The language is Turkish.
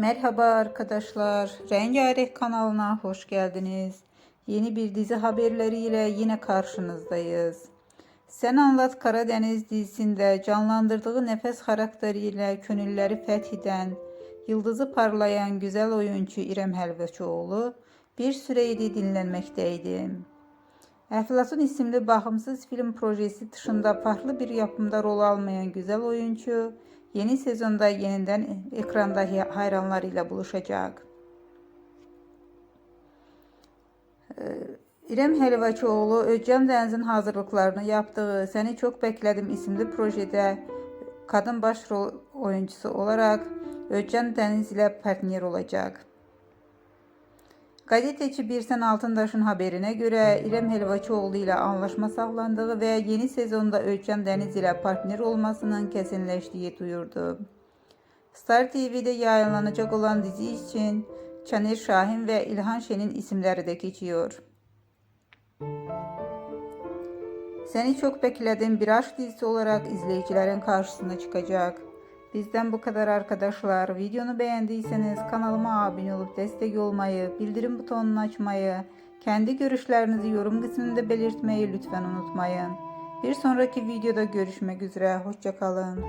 Merhaba arkadaşlar. Rengarenk kanalına hoş geldiniz. Yeni bir dizi haberleriyle yine karşınızdayız. Sen Anlat Karadeniz dizisinde canlandırdığı nefes karakteriyle könülleri fetheden, yıldızı parlayan güzel oyuncu İrem Helvaçoğlu bir süreydi dinlenmekteydi. Eflatun isimli bakımsız film projesi dışında farklı bir yapımda rol almayan güzel oyuncu yeni sezonda yeniden ekranda hayranlarıyla buluşacak. Ee, İrem Helvaçoğlu Özcan Deniz'in hazırlıklarını yaptığı Seni Çok Bekledim isimli projede kadın başrol oyuncusu olarak Özcan Deniz ile partner olacak. Gazeteci Birsen Altındaş'ın haberine göre İrem Helvaçoğlu ile anlaşma sağlandığı ve yeni sezonda Özcan Deniz ile partner olmasının kesinleştiği duyurdu. Star TV'de yayınlanacak olan dizi için Çaner Şahin ve İlhan Şen'in isimleri de geçiyor. Seni çok bekledim bir aşk dizisi olarak izleyicilerin karşısına çıkacak. Bizden bu kadar arkadaşlar. Videonu beğendiyseniz kanalıma abone olup destek olmayı, bildirim butonunu açmayı, kendi görüşlerinizi yorum kısmında belirtmeyi lütfen unutmayın. Bir sonraki videoda görüşmek üzere. Hoşçakalın.